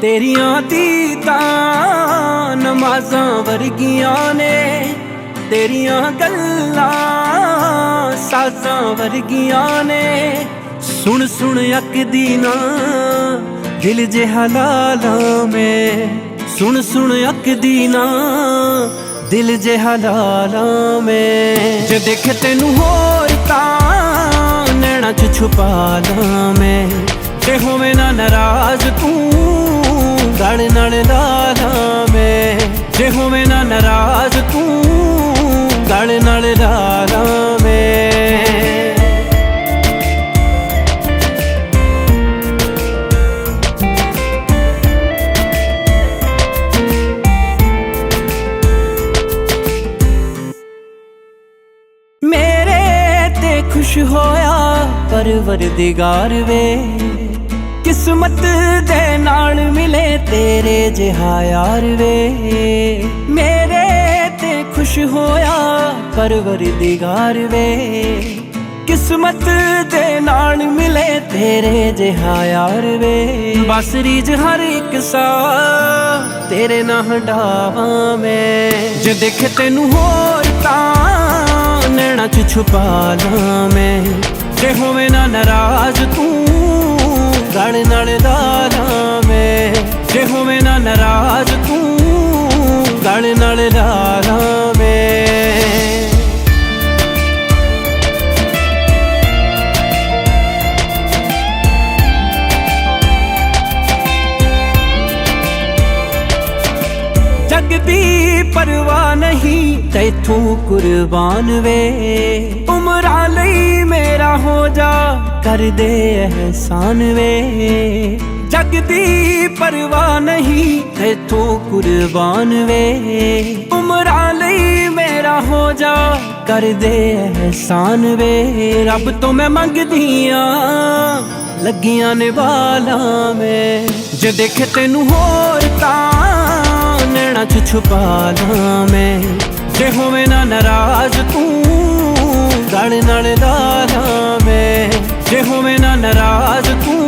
ਤੇਰੀਆਂ ਤੀਤਾਂ ਨਮਾਜ਼ਾਂ ਵਰਗੀਆਂ ਨੇ। ਤੇਰੀਆਂ ਗੱਲਾਂ ਸਾਜ਼ਾਂ ਵਰਗੀਆਂ ਨੇ। ਸੁਣ ਸੁਣ ਅੱਕਦੀ ਨਾ, ਦਿਲ ਜਿਹਾ ਲਾਲਾ ਮੈਂ। ਸੁਣ ਸੁਣ ਅੱਕਦੀ ਨਾ, ਦਿਲ ਜਿਹਾ ਲਾਲਾ ਮੈਂ। ਜੇ ਦੇਖ ਤੈਨੂੰ ਹੋਰ ਤਾਂ ਨੈਣਾ ਚ ਛੁਪਾ ਲਾਂ ਮੈਂ। ਜੇ ਹੋਵੇਂ ਨਾ ਨਾਰਾਜ਼ ਤੂੰ ਗਲ ਨਾਲ ਲਾ ਲਾਂ ਮੈਂ ਜੇ ਹੋਵੇਂ ਨਾ ਨਾਰਾਜ਼ ਤੂੰ ਗਲ ਨਾਲ ਲਾ ਮੈਂ ਮੇਰੇ ਤੇ ਖੁਸ਼ ਹੋਇਆ ਪਰਵਰਦਿਗਾਰ ਵੇ। ਕਿਸਮਤ ਦੇ ਨਾਲ ਮਿਲੇ ਤੇਰੇ ਜਿਹਾ ਯਾਰ ਵੇ। ਮੇਰੇ ਤੇ ਖੁਸ਼ ਹੋਇਆ ਪਰਵਰਦਿਗਾਰ ਵੇ। ਕਿਸਮਤ ਦੇ ਨਾਲ ਮਿਲੇ ਤੇਰੇ ਜਿਹਾ ਯਾਰ ਵੇ। ਬਸ ਰੀਜ ਹਰ ਇੱਕ ਸਾ ਤੇਰੇ ਨਾਲ ਹਟਾਵਾਂ ਮੈਂ ਜੇ ਦੇਖ ਤੈਨੂੰ ਹੋਰ ਤਾਂ ਨੈਣਾ ਚ ਛੁਪਾ ਲਾਂ ਮੈਂ ਜੇ ਹੋਵੇ ਨਾ ਨਾਰਾਜ਼ ਤੂੰ ਗਲ ਨਾਲ ਲਾ ਲਾਂ ਮੈਂ ਜੇ ਹੋਵੇਂ ਨਾ ਨਾਰਾਜ਼ ਤੂੰ ਗਲ ਨਾਲ ਲਾ ਲਾਂ ਮੈਂ ਜਗ ਦੀ ਪਰਵਾਹ ਨਹੀਂ ਤੈਥੋਂ ਕੁਰਬਾਨ ਵੇ। ਉਮਰਾਂ ਲਈ ਮੇਰਾ ਹੋ ਜਾ ਕਰਦੇ ਅਹਿਸਾਨ ਵੇ। ਜਗ ਦੀ ਪਰਵਾਹ ਨਹੀਂ ਤੈਥੋਂ ਕੁਰਬਾਨ ਵੇ। ਉਮਰਾਂ ਲਈ ਮੇਰਾ ਹੋ ਜਾ ਕਰ ਅਹਿਸਾਨ ਵੇ। ਰੱਬ ਤੋਂ ਮੈਂ ਮੰਗਦੀ ਆ, ਲੱਗੀਆਂ ਨੇ ਵਾਲਾਂ ਮੈਂ ਜੇ ਦੇਖ ਤੈਨੂੰ ਹੋਰ ਤਾਂ ਨੈਣਾ ਚ ਛੁਪਾ ਲਾਂ ਮੈਂ। ਜੇ ਹੋਵੇਂ ਨਾ ਨਾਰਾਜ਼ ਤੂੰ ਗਲ ਨਾਲ ਲਾ ਲਾਂ ਹੋਵੇ ਨਾ ਨਾਰਾਜ਼ ਤੂੰ